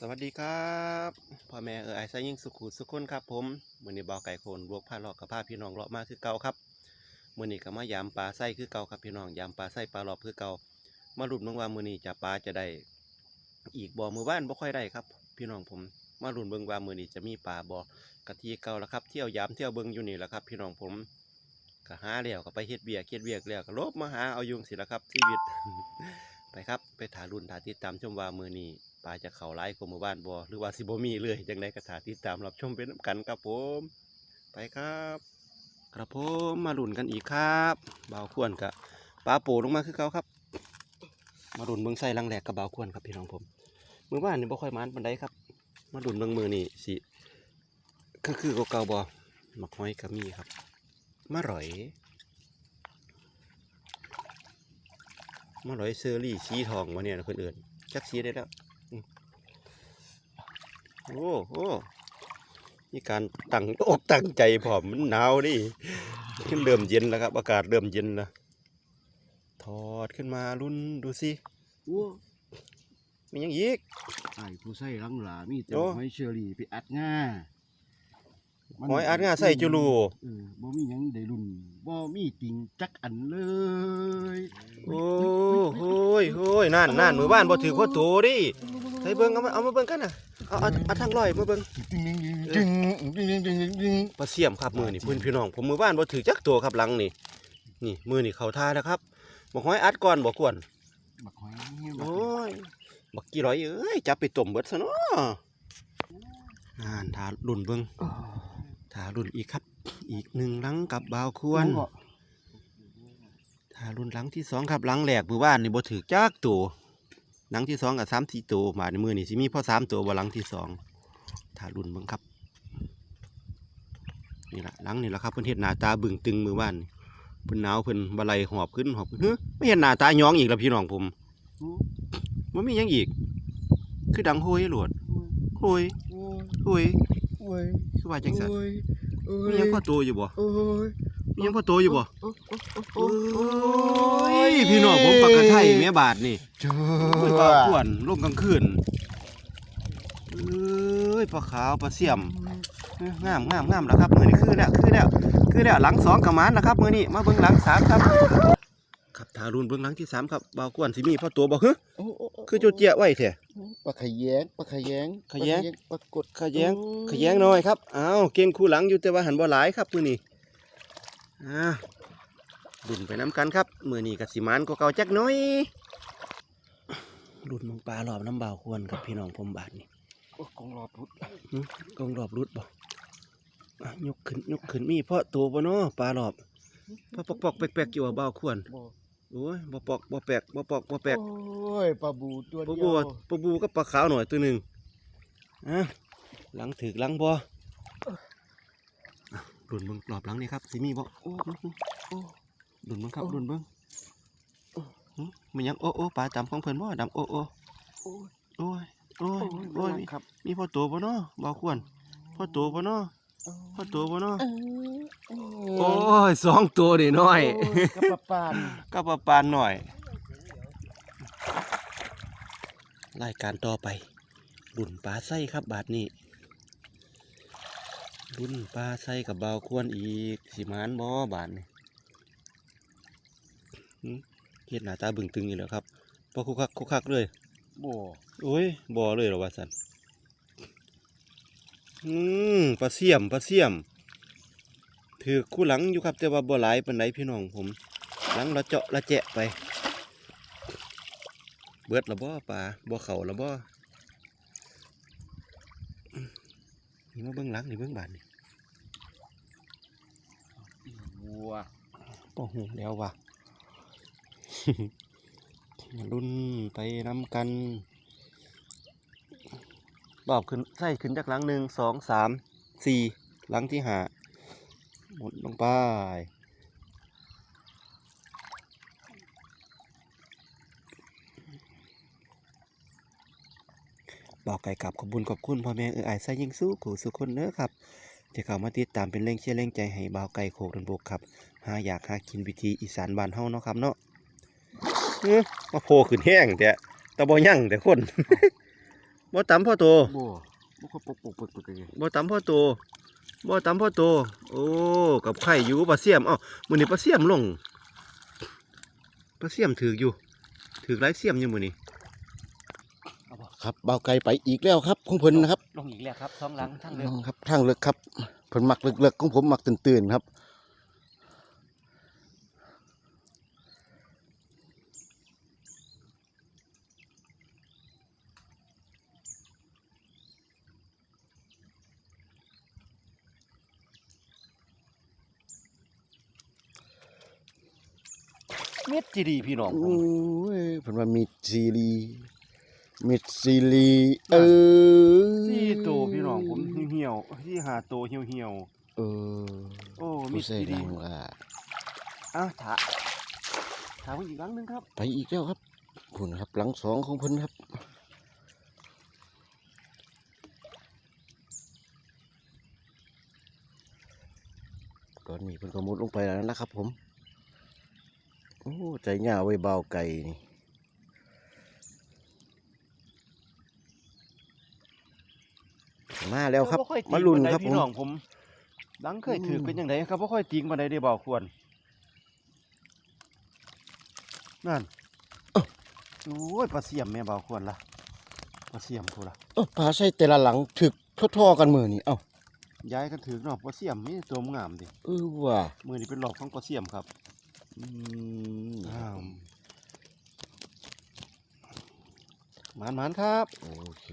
สวัสดีครับพ่อแม่เออไอซายิ่งสุขุสุขคนครับผมมือนี้บ่าวไก่โคนบวกผ้าหลอกกับผ้าพี่น้องเลาะมาคือเก่าครับมือนี้ก็มายามปลาไส้คือเก่าครับพี่น้องยามปลาไส้ปลาหลอบคือเก่ามาลุ้นเบิ่งว่ามือนี้จะปลาจะได้อีกบ่อมือบ้านบ่ค่อยได้ครับ พี่น้องผมมาลุ้นเบิ่งว่ามือนี้จะมีปลาบ่อกะทีเก่าแล้วครับเที่ยวยามเที่ยวเบิ่งอยู่นี่แหละครับ พี่น้องผมก็หาแล้วก็ไปเฮ็ดเบียกเฮ็ดเบียกแล้วก็ลบมาหาเอายุงสิละครับชีวิตไปครับไปถารุ่นถาติดตามชมว่ามือนี้ ปลาจะเข่าไล่กว่าหมู่บ้านบ่หรือว่าสิบ่มีเลยจังไดก็ถาติดตามรับชมเป็นน้ำกันครับผม ไปครับกระผมมารุ่นกันอีกครับเบาวควรกับปลาโปลงมาคือเก่าครับ มารุ่นเบิ่งไส้ลังแหลกกับเบาวควรครับพี่น้องผมมือบ้านนี่บ่ค่อยมันปานใดครับ มารุ่นเบิ่งมือนี่สิคือคือเก่าๆบ่หมักห้อยก็มีครับมาหร่อยมาร้อยเซอรี่สีทองวะเนี่ยคนอื่นจักสีได้แล้ว โอ้โหนี่การตั้งอกตั้งใจผอมมันหนาวดิขึ้นเริ่มเย็นแล้วครับ อากาศเริ่มเย็นแล้วถอดขึ้นมารุ่นดูสิโอ้มีหยังอีกไอ้ผู้ใส่ลังหลามีแต่โอ้หอยเชอรี่ไปอัดง่ามัน หอยอัดงาใส่จุลูเออบ่มีหยังได้รุ่นบ่มีติงจักอันเลยโอ้โหยโหยนั่นนั่นมือบ้านบ่ถือข้อโตดิใส่เบิ่งเอามาเอามาเบิ่งกันน่ะเอาเอาเอาทางลอยมาเบิ่งดึงดึงดึงดึงดึงดึงดึงปลาเสียมครับมือนี่เพื่อนพี่น้องผมมือบ้านบ่ถือจักตัวครับหลังนี่นี่มือนี่เขาท่าแล้วครับบอกห้อยอัดก่อนบอกควรบักหอยนี่บักโอ้ยบักกี่ร้อยเอ้ยจับไปต้มเบิดซะเนาะอ่านทารุ่นเบิ่ง ทารุ่นอีกครับ อีกหนึ่งหลังกับบาวควรทารุ่นหลังที่สองครับหลังแหลกมือบ้านนี่บ่ถือจักตัวหลังที่สองกับสามสี่ตัวมาในมือนี่สิมีพ่อสามตัวบ่หลังที่สองทารุ่นเบิ่งครับนี่ละหลังนี่ละครับเพิ่นเฮ็ดหน้าตาบึ้งตึงมือบ้านนี่เพิ่นหนาวเพิ่นบะไลหอบขึ้นหอบขึ้นเฮ้ยไม่เห็นหน้าตาหย้องอีกแล้วพี่น้องผมมันมีหยังอีก คือดังโหยโหลดโหยโหยโอ้ยคือว่าจังซั่นโอ้ยโอ้ย มีหยังพอโตอยู่บ่โอ้ยมีหยังพอโตอยู่บ่โอ้โอ้ยพี่น้องผมปากกะไทยแม่บาทนี่จ้าโอ้ยปลาขวนลมกลางคืนเอ้ยปลาขาวปลาเสี่ยมงามงามงามแล้วครับมือนี้คือแล้วคือแล้วคือแล้วหลังสองกระมานนะครับมือนี้มาเบิ้งหลังสามครับครับทารุนเบิ้งหลังที่สามครับเบากวนสิมีพ่อตัวบ่ฮึโอ้โอ้โคือโจเจียไว้แท้ ปลาขยงปลาขยงขยงปลากดขะแยงขะแยงหน่อยครับอ้าวเก่งคู่หลังอยู่แต่ว่าหันบ่หลายครับมือนี้อ่าดุนไปน้ำกันครับมือนี้กับสิมานก็เก่าจักหน้อยดุนมองปลาหลอบน้ำเบาควรครับพี่น้องผมบาทนี่โอ้กองรอบพุดกองหลอบรุดบ่อะยกขึ้นยกขึ้นมีเพราะตัวบ่เนาะปลาหลอบปอกปอกๆแปลกๆอยู่ว่าเบาควรบ่ โอ้ยบ่ปอกบ่แปลกบ่ปอกบ่แปลกโอ้ยปลาบูตัวปลาเดีบูยวปลาบูกับปลาขาวหน่อยตัวหนึ่งอะหลังถึกหลังบ่อะดุนเบิ่งรอบหลังนี่ครับสิมีบ่โอ้โอ้ดุนเบิ่งครับโอ้ดุนเบิ่งหึมันยังโอ้โอ้ปลาจำของเพิ่นบ่ดำโอ้โอ้โอ้ยโอ้ยโอ้ยโอ้ยครับ มีพ่อตัวบ่เนาะบ่ควรพ่อตัวบ่เนาะ พ่อตัวบ่เนาะโอ้ยสองตัวนี่น้อยกระปะปานก็ประปานหน่อย รายการต่อไปรุ่นปลาไส้ครับบาทนี้รุ่นปลาไส้กับเบาวควรอีกสิมานบ่บาทนี่หึเฮ็ดหน้าตาบึงตึงอยู่แล้วครับพอคุกคักคุกคักเลยบ่โอ้ยบ่เลยเหรอว่าสัน อืมปลาเสี่ยมปลาเสี่ยม ถือคู่หลังอยู่ครับแต่ว่าบ่หลายปานใดพี่น้องผม หลังละเจาะละแจะไป เบิดละบ่ปลาบ่เข่าละบ่อืมนี่มาเบิ่งหลังนี่เบิ่งบาดนี่บัวบ่หูแล้วว่ะมารุ่นไปนำกัน บอบขึ้นใส่ขึ้นจากหลังหนึ่งสองสามสี่หลังที่หาหมดลงไปบอกไก่กับขอบุญขอบคุณพ่อแม่เออไอใส่ยิงสู้ขู่สุคนเน้อครับจะเข้ามาติดตามเป็นแรงเชียร์แรงใจให้บ่าวไก่โขกดันบกครับหาอยากหากินวิธีอีสานบ้านเฮาเนาะครับเนาะเอ้อมาโผล่ขึ้นแห้งแต่ต่บ่ยั่งแต่คน บ่ตำพ่อโตบ่บ่ค่อยปกปกปกปกเลยบ่ตำพ่อโตบ่ตำพ่อโต โอ้ กับไข่อยู่ปลาเสียมอ้ามื้อนี้ปลาเสียมลงปลาเสียมถืออยู่ ถือกหลายเสียมอยู่มือนี้ครับเบาไก่ไปอีกแล้วครับของเพิ่นนะครับลงอีกแล้วครับสองหลังทั้งเรือน้องครับทางเลือกครับเพิ่นมักเลือกๆของผมมักตื่นๆครับ เม็ดจีดีพี่น้องผโอ้มยเพิ่นว่ามีซีรีมีซีรีเออสี่โตพี่น้องผมเหี่ยวๆที่หาโตเหี่ยวเออๆโอ้มีผู้ใส่จีดีนางว่าอ้าวถาถามอีกครั้งหนึงครับ ไปอีกแล้วครับคุณครับหลังสองของเพิ่นครับตอนนี้เพิ่นก็มุดลงไปแล้วนะครับผมโอ้ ใจหญ้าไว้เบาไก่นี่มาแล้วครับบ่อยติงมาลุ้นปใดครับผพี่มน้องผมหลังเคยถืออืมเป็นยังไงครับบ่ค่อยติงปานใดได้บ่ควรนั่นโอ้ยปลาเสียมแม่บ่ควรล่ะปลาเสียมพูล่ะเอ้าปลาใส่แต่ละหลังถึกท่อๆกันมือนี่เอ้าย้ายกันถือเนาะปลาเสียมมีตัวงามดิเออว่ะมือนี้เป็นหลอกของปลาเสียมครับ อืมอ้าวหมานๆครับ โอเค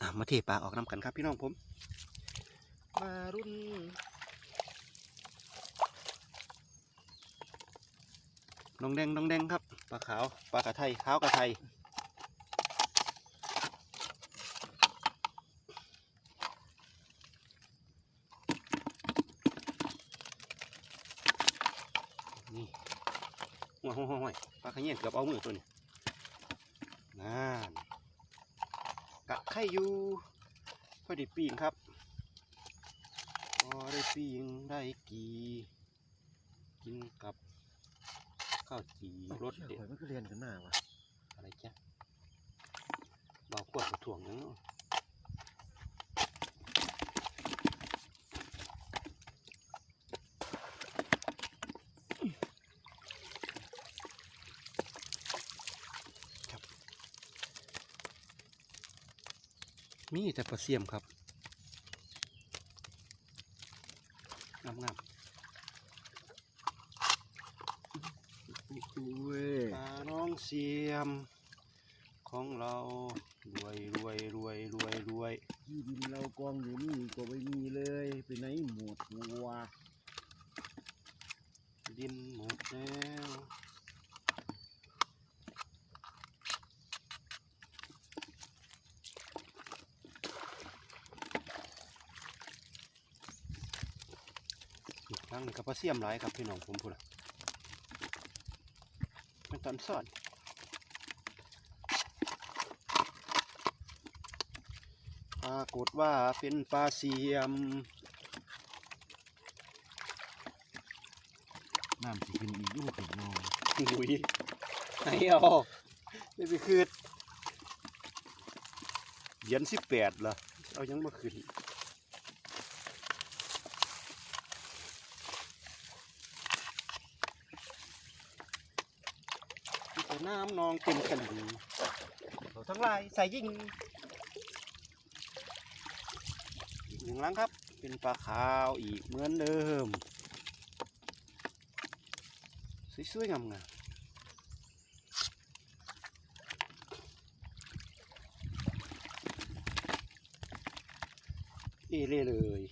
อะมาเทปลาออกนำกันครับพี่น้องผม มารุ่นน้องแดงน้องแดงครับปลาขาวปลากระไทยขาวกระไทย นี่หัวหัวหัวหัวปลาขะ เงี้ยนเกือบเอามือตัวนี้นั่นกะไข่อยู่พอได้ปีงครับพอได้ปีงได้กีกินกับข้าวจีรสเด็ดมันก็เรียนกันหน้าวะอะไรจ๊ะเบาขวดกระถ่วงยังเนาะ มีแต่ปลาเสียมครับงามงามเว้ยๆปลาน้องเสียม ของเรารวยรวยรวยรวยรวยที่ดินเรากองอยู่นี่ก็ไม่มีเลยไปไหนหมดวะดินหมดแล้ว อีกครั้งหนึ่งกับปลาเสียมหลายครับพี่น้องผมพูดละเป็นตอนสอนปรากฏว่าเป็นปลาเสียมน้ำสิขึ้นอีกอยุ่งกับน้องหุยไหนเอาไม่ไปคืนเหรียญสิบแปดเหรอเอายังมาคืน น้ำนองเต็มกันดีเขาทั้งลายใส่ยิ่งอีกหนึ่งลังครับ เป็นปลาขาวอีกเหมือนเดิม สวยๆงามๆเอเล่เลย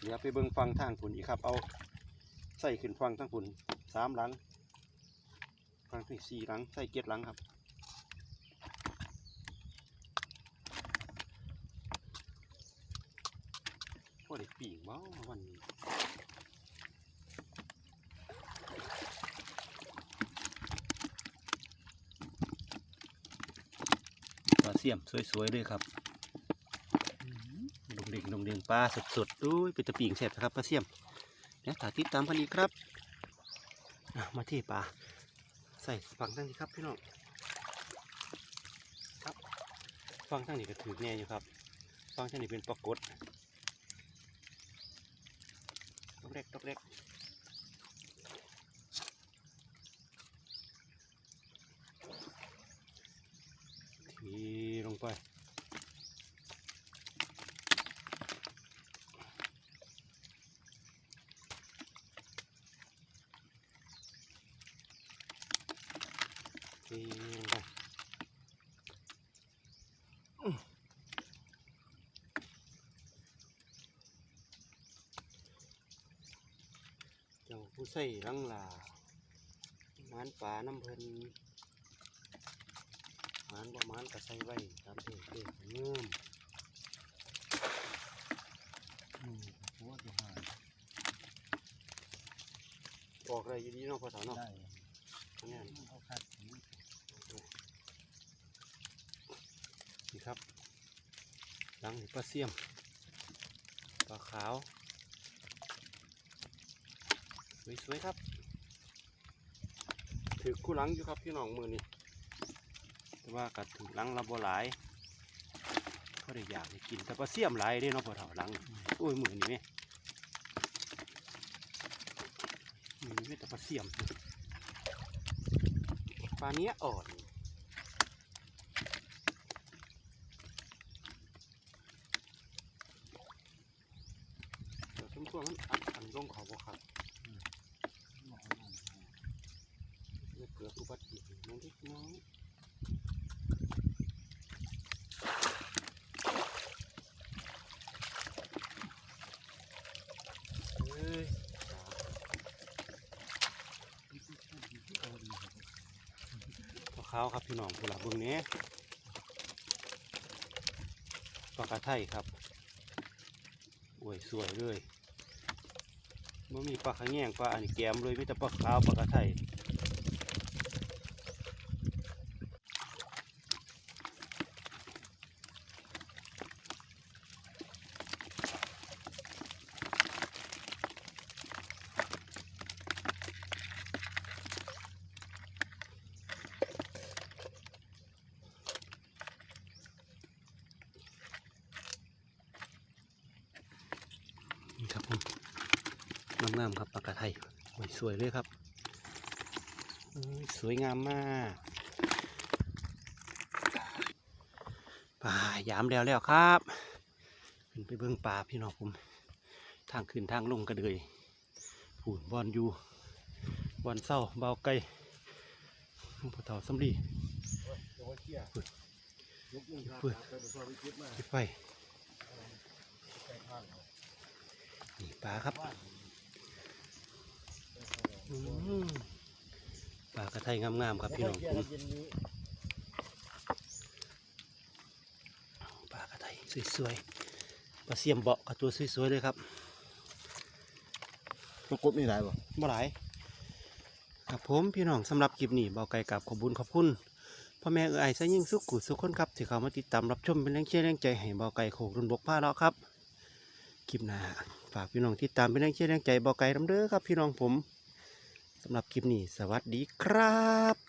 เดี๋ยวไปเบิ่งฟังทางผุนอีกครับ เอาใส่ขึ้นฟังทางผุนสามหลัง ฟังที่สี่หลังใส่เจ็ดหลังครับพอได้ปีกบ่วันนี้ปลาเสียมสวยๆเลยครับดงเด่งดงเด่งปลาสดๆดูเป็นตะปีงแซ่บนะครับปลาเสียมเนี่ยติดตามพันอีกครับ มาที่ปลา ใส่ฟังทั้งนี้ครับพี่น้องครับฟังทั้งนี้ก็ถือแน่อยู่ครับฟังทั้งนี้เป็นปรากฏตกเล็กตกเล็กทีลงไป ทีลงไปอื้อเจ้าผู้ ใส่ลังลาหมานป่าน้ำเพลินหมานประมาณก็ใส่ไว้ตามเด็กเด็กเงื่อมอืมหัวจะหายออกอะไรอยู่ดีเนาะพอสาวเนาะได้เนี่ยเอาคัดนี่ครับหลังนี่ปลาเสี่ยมปลาขาว สวยๆครับ ถือคู่หลังอยู่ครับพี่น้องมือนี่แต่ว่ากัดถือหลังเราบ่หลายเขาได้อยากได้กินแต่ปลาเสี่ยมหลายเด้เนาะพอเถาหลังโอ้ยมือนี่แม่มือนี่แต่ปลาเสี่ยมปลาเนี้ยอ่อนเดี๋ยวสมควรมันอัดอันลงเขาบ่ครับ เกิดอุบัติเหตุน้องเล็กน้อยเอ้าขาวครับพี่น้องผู้หลับเบิ่งนี้ปลากระไทครับโอ้ยสวยเลยมันมีปลาขะแยงปลาอันแกมเลยมีแต่ปลาขาวปลากระไท งามครับปลากระไทยสวยเลยครับ สวยงามมากปลายามแล้วแล้วครับขึ้นไปเบิ่งปลาพี่น้องผม ทางขึ้นทางลงกระเดยผูนบอลอยู่บอลเศร้าเบาไก่พอเท่าสำลีเปิดไปคิดมาปิดไฟใส่ข้างเอานี่ปลาครับ ปลากระไทยงามๆครับพี่น้องเขี้ยผมเย็นนี้ปลากระไทยสวยๆปลาเสียมเบาะกับตัวสวยๆเลยครับตะกบนี่ได้ป่ะบ่หลายครับผมพี่น้องสำหรับคลิปนี้เบาไก่กับขอบคุญขอบคุณพ่อแม่เอ๋ยใส่ยิ่งสุขกุสุขคนครับที่เข้ามาติดตามรับชมเป็นแรงเชียร์แรงใจให้เบาไก่โขกรุนบกผ้าเลาะครับคลิปหน้าฝากพี่น้องติดตามเป็นแรงเชียร์แรงใจเบาไก่ลำเด้อครับพี่น้องผมสำหรับคลิปนี้ สวัสดีครับ